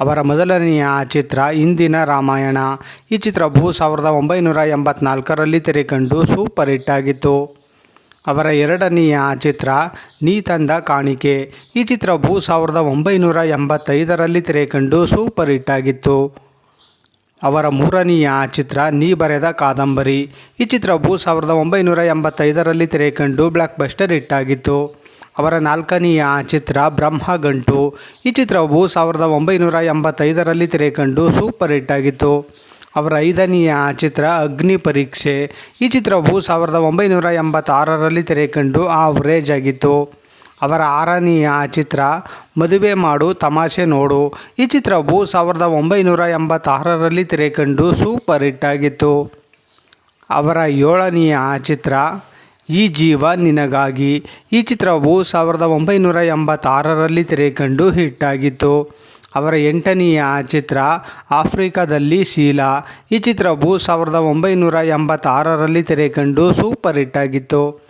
ಅವರ ಮೊದಲನೆಯ ಚಿತ್ರ ಇಂದಿನ ರಾಮಾಯಣ. ಈ ಚಿತ್ರವು ಸಾವಿರದ ಒಂಬೈನೂರ ಎಂಬತ್ನಾಲ್ಕರಲ್ಲಿ ತೆರೆಕಂಡು ಸೂಪರ್ ಹಿಟ್ ಆಗಿತ್ತು. ಅವರ ಎರಡನೆಯ ಚಿತ್ರ ನೀ ತಂದ ಕಾಣಿಕೆ. ಈ ಚಿತ್ರವು ಸಾವಿರದ ಒಂಬೈನೂರ ಎಂಬತ್ತೈದರಲ್ಲಿ ತೆರೆಕಂಡು ಸೂಪರ್ ಹಿಟ್ ಆಗಿತ್ತು. ಅವರ ಮೂರನೆಯ ಚಿತ್ರ ನೀ ಬರೆದ ಕಾದಂಬರಿ. ಈ ಚಿತ್ರವು ಸಾವಿರದ ಒಂಬೈನೂರ ಎಂಬತ್ತೈದರಲ್ಲಿ ತೆರೆಕಂಡು ಬ್ಲಾಕ್ ಬಸ್ಟರ್ ಹಿಟ್ ಆಗಿತ್ತು. ಅವರ ನಾಲ್ಕನೆಯ ಚಿತ್ರ ಬ್ರಹ್ಮಗಂಟು ಈ ಚಿತ್ರವು ಸಾವಿರದ ಒಂಬೈನೂರ ಎಂಬತ್ತೈದರಲ್ಲಿ ತೆರೆಕಂಡು ಸೂಪರ್ ಹಿಟ್ ಆಗಿತ್ತು. ಅವರ ಐದನೆಯ ಚಿತ್ರ ಅಗ್ನಿ ಪರೀಕ್ಷೆ. ಈ ಚಿತ್ರವು ಸಾವಿರದ ಒಂಬೈನೂರ ಎಂಬತ್ತಾರರಲ್ಲಿ ತೆರೆಕಂಡು ಆವ್ರೇಜ್ ಆಗಿತ್ತು. ಅವರ ಆರನೆಯ ಚಿತ್ರ ಮದುವೆ ಮಾಡು, ತಮಾಷೆ ನೋಡು. ಈ ಚಿತ್ರವು ಸಾವಿರದ ಒಂಬೈನೂರ ಎಂಬತ್ತಾರರಲ್ಲಿ ತೆರೆಕಂಡು ಸೂಪರ್ ಹಿಟ್ ಆಗಿತ್ತು. ಅವರ ಏಳನೆಯ ಚಿತ್ರ ಈ ಜೀವ ನಿನಗಾಗಿ. ಈ ಚಿತ್ರವು ಸಾವಿರದ ಒಂಬೈನೂರ ಎಂಬತ್ತಾರರಲ್ಲಿ ತೆರೆಕಂಡು ಹಿಟ್ ಆಗಿತ್ತು ಅವರ ಎಂಟನೆಯ ಚಿತ್ರ ಆಫ್ರಿಕಾದಲ್ಲಿ ಶೀಲಾ. ಈ ಚಿತ್ರವು ಸಾವಿರದ ಒಂಬೈನೂರ ಎಂಬತ್ತಾರರಲ್ಲಿ ತೆರೆಕಂಡು ಸೂಪರ್ ಹಿಟ್ ಆಗಿತ್ತು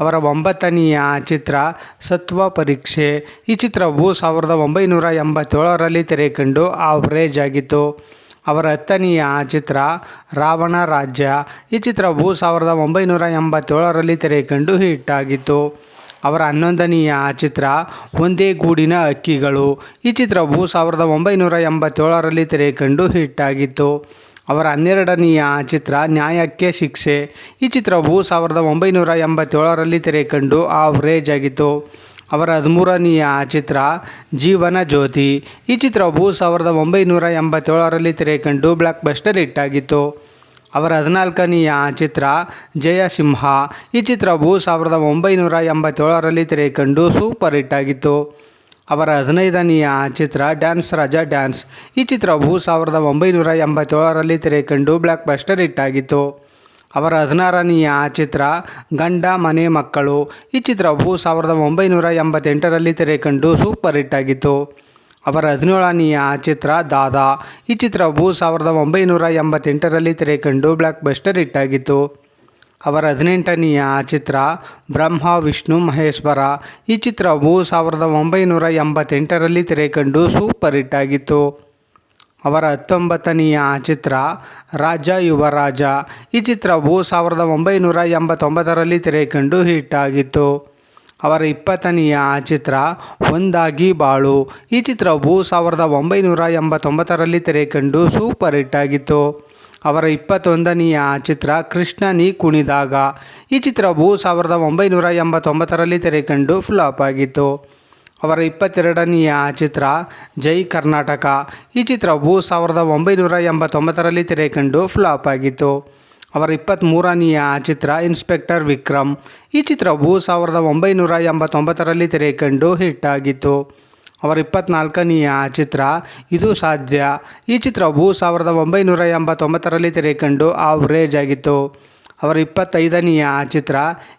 ಅವರ ಒಂಬತ್ತನೆಯ ಚಿತ್ರ ಸತ್ವ ಪರೀಕ್ಷೆ. ಈ ಚಿತ್ರವು ಸಾವಿರದ ಒಂಬೈನೂರ ಎಂಬತ್ತೇಳರಲ್ಲಿ ತೆರೆಕಂಡು ಆವ್ರೇಜ್ ಆಗಿತ್ತು. ಅವರ ಹತ್ತನೆಯ ಚಿತ್ರ ರಾವಣ ರಾಜ್ಯ. ಈ ಚಿತ್ರವು ಸಾವಿರದ ಒಂಬೈನೂರ ಎಂಬತ್ತೇಳರಲ್ಲಿ ತೆರೆಕಂಡು ಹಿಟ್ ಆಗಿತ್ತು ಅವರ ಹನ್ನೊಂದನೆಯ ಚಿತ್ರ ಒಂದೇ ಗೂಡಿನ ಹಕ್ಕಿಗಳು ಈ ಚಿತ್ರವು ಸಾವಿರದ ಒಂಬೈನೂರ ಎಂಬತ್ತೇಳರಲ್ಲಿ ತೆರೆಕಂಡು ಹಿಟ್ ಆಗಿತ್ತು ಅವರ ಹನ್ನೆರಡನೆಯ ಚಿತ್ರ ನ್ಯಾಯಕ್ಕೆ ಶಿಕ್ಷೆ. ಈ ಚಿತ್ರವು ಸಾವಿರದ ಒಂಬೈನೂರ ಎಂಬತ್ತೇಳರಲ್ಲಿ ತೆರೆಕಂಡು ಆವ್ರೇಜ್ ಆಗಿತ್ತು. ಅವರ ಹದಿಮೂರನೆಯ ಚಿತ್ರ ಜೀವನ ಜ್ಯೋತಿ. ಈ ಚಿತ್ರವು ಸಾವಿರದ ಒಂಬೈನೂರ ಎಂಬತ್ತೇಳರಲ್ಲಿ ತೆರೆಕಂಡು ಬ್ಲಾಕ್ ಬಸ್ಟರ್ ಹಿಟ್ಟಾಗಿತ್ತು. ಅವರ ಹದಿನಾಲ್ಕನೆಯ ಚಿತ್ರ ಜಯಸಿಂಹ. ಈ ಚಿತ್ರವು ಸಾವಿರದ ಒಂಬೈನೂರ ಎಂಬತ್ತೇಳರಲ್ಲಿ ತೆರೆಕಂಡು ಸೂಪರ್ ಹಿಟ್ ಆಗಿತ್ತು ಅವರ ಹದಿನೈದನೆಯ ಚಿತ್ರ ಡ್ಯಾನ್ಸ್ ರಾಜ ಡ್ಯಾನ್ಸ್. ಈ ಚಿತ್ರವು ಸಾವಿರದ ಒಂಬೈನೂರ ಎಂಬತ್ತೇಳರಲ್ಲಿ ತೆರೆಕಂಡು ಬ್ಲಾಕ್ ಬಸ್ಟರ್ ಹಿಟ್ ಆಗಿತ್ತು ಅವರ ಹದಿನಾರನೆಯ ಚಿತ್ರ ಗಂಡ, ಮನೆ, ಮಕ್ಕಳು. ಈ ಚಿತ್ರವು ಸಾವಿರದ ಒಂಬೈನೂರ ಎಂಬತ್ತೆಂಟರಲ್ಲಿ ತೆರೆಕಂಡು ಸೂಪರ್ ಹಿಟ್ ಆಗಿತ್ತು. ಅವರ ಹದಿನೇಳನೆಯ ಚಿತ್ರ ದಾದಾ. ಈ ಚಿತ್ರವು ಸಾವಿರದ ಒಂಬೈನೂರ ಎಂಬತ್ತೆಂಟರಲ್ಲಿ ತೆರೆಕಂಡು ಬ್ಲ್ಯಾಕ್ ಬಸ್ಟರ್ ಹಿಟ್ ಆಗಿತ್ತು. ಅವರ ಹದಿನೆಂಟನೆಯ ಚಿತ್ರ ಬ್ರಹ್ಮ, ವಿಷ್ಣು, ಮಹೇಶ್ವರ. ಈ ಚಿತ್ರವು ಸಾವಿರದ ಒಂಬೈನೂರ ಎಂಬತ್ತೆಂಟರಲ್ಲಿ ತೆರೆಕಂಡು ಸೂಪರ್ ಹಿಟ್ ಆಗಿತ್ತು. ಅವರ ಹತ್ತೊಂಬತ್ತನೆಯ ಚಿತ್ರ ರಾಜ ಯುವರಾಜ ಈ ಚಿತ್ರವು ಸಾವಿರದ ಒಂಬೈನೂರ ಎಂಬತ್ತೊಂಬತ್ತರಲ್ಲಿ ತೆರೆಕಂಡು ಹಿಟ್ ಆಗಿತ್ತು. ಅವರ ಇಪ್ಪತ್ತನೆಯ ಚಿತ್ರ ಒಂದಾಗಿ ಬಾಳು. ಈ ಚಿತ್ರವು ಸಾವಿರದ ಒಂಬೈನೂರ ಎಂಬತ್ತೊಂಬತ್ತರಲ್ಲಿ ತೆರೆಕಂಡು ಸೂಪರ್ ಹಿಟ್ ಆಗಿತ್ತು. ಅವರ ಇಪ್ಪತ್ತೊಂದನೆಯ ಚಿತ್ರ ಕೃಷ್ಣ ನೀ ಕುಣಿದಾಗ. ಈ ಚಿತ್ರವು ಸಾವಿರದ ಒಂಬೈನೂರ ಎಂಬತ್ತೊಂಬತ್ತರಲ್ಲಿ ತೆರೆಕಂಡು ಫ್ಲಾಪ್ ಆಗಿತ್ತು. ಅವರ ಇಪ್ಪತ್ತೆರಡನೆಯ ಚಿತ್ರ ಜೈ ಕರ್ನಾಟಕ. ಈ ಚಿತ್ರವು ಸಾವಿರದ ಒಂಬೈನೂರ ಎಂಬತ್ತೊಂಬತ್ತರಲ್ಲಿ ತೆರೆಕಂಡು ಫ್ಲಾಪ್ ಆಗಿತ್ತು. ಅವರ ಇಪ್ಪತ್ತ್ಮೂರನೆಯ ಚಿತ್ರ ಇನ್ಸ್ಪೆಕ್ಟರ್ ವಿಕ್ರಮ್. ಈ ಚಿತ್ರವು ಸಾವಿರದ ಒಂಬೈನೂರ ಎಂಬತ್ತೊಂಬತ್ತರಲ್ಲಿ ತೆರೆಕಂಡು ಹಿಟ್ ಆಗಿತ್ತು. ಅವರ ಇಪ್ಪತ್ನಾಲ್ಕನೆಯ ಚಿತ್ರ ಇದು ಸಾಧ್ಯ. ಈ ಚಿತ್ರವು ಸಾವಿರದ ಒಂಬೈನೂರ ಎಂಬತ್ತೊಂಬತ್ತರಲ್ಲಿ ತೆರೆಕಂಡು ಆವ್ರೇಜ್ ಆಗಿತ್ತು. ಅವರ ಇಪ್ಪತ್ತೈದನೆಯ ಚಿತ್ರ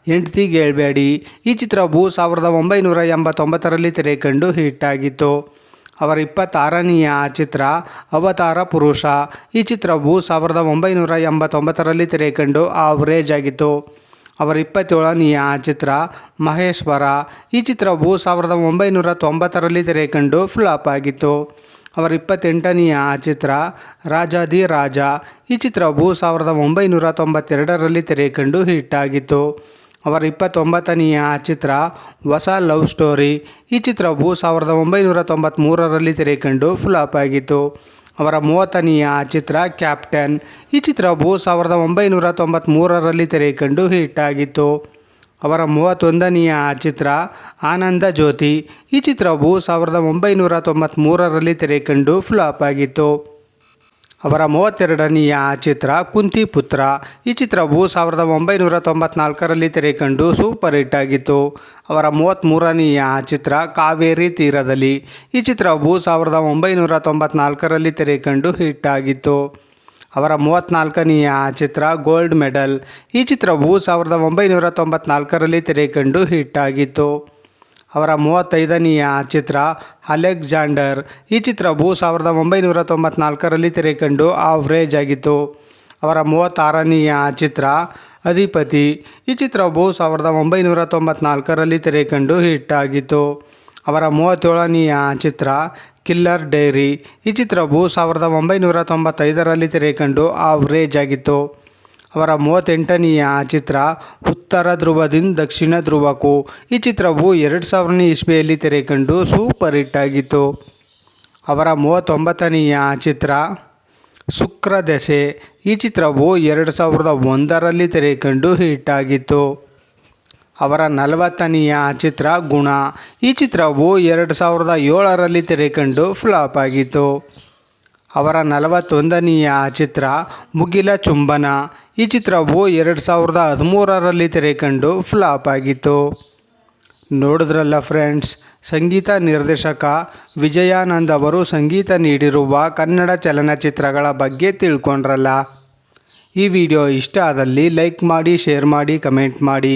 ಹೆಂಡ್ತಿ ಗೇಳಬೇಡಿ ಈ ಚಿತ್ರವು ಸಾವಿರದ ಒಂಬೈನೂರ ಎಂಬತ್ತೊಂಬತ್ತರಲ್ಲಿ ತೆರೆಕಂಡು ಹಿಟ್ ಆಗಿತ್ತು ಅವರ ಇಪ್ಪತ್ತಾರನೆಯ ಚಿತ್ರ ಅವತಾರ ಪುರುಷ. ಈ ಚಿತ್ರವು ಸಾವಿರದ ಒಂಬೈನೂರ ಎಂಬತ್ತೊಂಬತ್ತರಲ್ಲಿ ತೆರೆಕಂಡು ಆವರೇಜ್ ಆಗಿತ್ತು. ಅವರ ಇಪ್ಪತ್ತೇಳನೆಯ ಚಿತ್ರ ಮಹೇಶ್ವರ. ಈ ಚಿತ್ರವು ಸಾವಿರದ ಒಂಬೈನೂರ ತೊಂಬತ್ತರಲ್ಲಿ ತೆರೆಕಂಡು ಫ್ಲಾಪ್ ಆಗಿತ್ತು. ಅವರ ಇಪ್ಪತ್ತೆಂಟನೆಯ ಚಿತ್ರ ರಾಜಾದಿ ರಾಜ. ಈ ಚಿತ್ರವು ಸಾವಿರದ ಒಂಬೈನೂರ ತೊಂಬತ್ತೆರಡರಲ್ಲಿ ತೆರೆಕಂಡು ಹಿಟ್ ಆಗಿತ್ತು. ಅವರ ಇಪ್ಪತ್ತೊಂಬತ್ತನೆಯ ಚಿತ್ರ ಹೊಸ ಲವ್ ಸ್ಟೋರಿ. ಈ ಚಿತ್ರವು ಸಾವಿರದ ಒಂಬೈನೂರ ತೊಂಬತ್ತ್ಮೂರರಲ್ಲಿ ತೆರೆಕಂಡು ಫ್ಲಾಪ್ ಆಗಿತ್ತು. ಅವರ ಮೂವತ್ತನೆಯ ಚಿತ್ರ ಕ್ಯಾಪ್ಟನ್. ಈ ಚಿತ್ರವು ಸಾವಿರದ ಒಂಬೈನೂರ ತೊಂಬತ್ತ್ಮೂರರಲ್ಲಿ ತೆರೆಕಂಡು ಹಿಟ್ ಆಗಿತ್ತು. ಅವರ ಮೂವತ್ತೊಂದನೆಯ ಚಿತ್ರ ಆನಂದ ಜ್ಯೋತಿ. ಈ ಚಿತ್ರವು ಸಾವಿರದ ಒಂಬೈನೂರ ತೊಂಬತ್ತ್ಮೂರರಲ್ಲಿ ತೆರೆಕಂಡು ಫ್ಲಾಪ್ ಆಗಿತ್ತು. ಅವರ ಮೂವತ್ತೆರಡನೆಯ ಚಿತ್ರ ಕುಂತಿ ಪುತ್ರ. ಈ ಚಿತ್ರವು ಸಾವಿರದ ಒಂಬೈನೂರ ತೊಂಬತ್ನಾಲ್ಕರಲ್ಲಿ ತೆರೆಕಂಡು ಸೂಪರ್ ಹಿಟ್ ಆಗಿತ್ತು. ಅವರ ಮೂವತ್ತ್ಮೂರನೆಯ ಚಿತ್ರ ಕಾವೇರಿ ತೀರದಲ್ಲಿ. ಈ ಚಿತ್ರವು ಸಾವಿರದ ಒಂಬೈನೂರ ತೊಂಬತ್ನಾಲ್ಕರಲ್ಲಿ ತೆರೆಕಂಡು ಹಿಟ್ ಆಗಿತ್ತು. ಅವರ ಮೂವತ್ತ್ನಾಲ್ಕನೆಯ ಚಿತ್ರ ಗೋಲ್ಡ್ ಮೆಡಲ್. ಈ ಚಿತ್ರವು ಸಾವಿರದ ಒಂಬೈನೂರ ತೊಂಬತ್ನಾಲ್ಕರಲ್ಲಿ ತೆರೆಕಂಡು ಹಿಟ್ ಆಗಿತ್ತು. ಅವರ ಮೂವತ್ತೈದನೆಯ ಚಿತ್ರ ಅಲೆಕ್ಸಾಂಡರ್. ಈ ಚಿತ್ರವು ಸಾವಿರದ ಒಂಬೈನೂರ ತೊಂಬತ್ನಾಲ್ಕರಲ್ಲಿ ತೆರೆಕಂಡು ಆವ್ರೇಜ್ ಆಗಿತ್ತು. ಅವರ ಮೂವತ್ತಾರನೆಯ ಚಿತ್ರ ಅಧಿಪತಿ. ಈ ಚಿತ್ರವು ಸಾವಿರದ ಒಂಬೈನೂರ ತೊಂಬತ್ನಾಲ್ಕರಲ್ಲಿ ತೆರೆಕಂಡು ಹಿಟ್ ಆಗಿತ್ತು. ಅವರ ಮೂವತ್ತೇಳನೆಯ ಚಿತ್ರ ಕಿಲ್ಲರ್ ಡೈರಿ. ಈ ಚಿತ್ರವು ಸಾವಿರದ ಒಂಬೈನೂರ ತೊಂಬತ್ತೈದರಲ್ಲಿ ತೆರೆಕಂಡು ಆವ್ರೇಜ್ ಆಗಿತ್ತು ಅವರ ಮೂವತ್ತೆಂಟನೆಯ ಚಿತ್ರ ಉತ್ತರ ಧ್ರುವದಿಂದ ದಕ್ಷಿಣ ಧ್ರುವಕು ಈ ಚಿತ್ರವು ಎರಡು ಸಾವಿರನೇ ಇಸ್ವಿಯಲ್ಲಿ ತೆರೆಕಂಡು ಸೂಪರ್ ಹಿಟ್ ಆಗಿತ್ತು ಅವರ ಮೂವತ್ತೊಂಬತ್ತನೆಯ ಚಿತ್ರ ಶುಕ್ರ ದೆಸೆ ಈ ಚಿತ್ರವು ಎರಡು ಸಾವಿರದ ಒಂದರಲ್ಲಿ ತೆರೆಕಂಡು ಹಿಟ್ ಆಗಿತ್ತು ಅವರ ನಲವತ್ತನೆಯ ಚಿತ್ರ ಗುಣ. ಈ ಚಿತ್ರವು ಎರಡು ಸಾವಿರದ ಏಳರಲ್ಲಿ ತೆರೆಕಂಡು ಫ್ಲಾಪ್ ಆಗಿತ್ತು. ಅವರ ನಲವತ್ತೊಂದನೆಯ ಚಿತ್ರ ಮುಗಿಲ ಚುಂಬನ. ಈ ಚಿತ್ರವು ಎರಡು ಸಾವಿರದ ಹದಿಮೂರರಲ್ಲಿ ತೆರೆಕಂಡು ಫ್ಲಾಪ್ ಆಗಿತ್ತು. ನೋಡಿದ್ರಲ್ಲ ಫ್ರೆಂಡ್ಸ್, ಸಂಗೀತ ನಿರ್ದೇಶಕ ವಿಜಯಾನಂದ್ ಅವರು ಸಂಗೀತ ನೀಡಿರುವ ಕನ್ನಡ ಚಲನಚಿತ್ರಗಳ ಬಗ್ಗೆ ತಿಳ್ಕೊಂಡ್ರಲ್ಲ. ಈ ವಿಡಿಯೋ ಇಷ್ಟ ಆದಲ್ಲಿ ಲೈಕ್ ಮಾಡಿ, ಶೇರ್ ಮಾಡಿ, ಕಮೆಂಟ್ ಮಾಡಿ.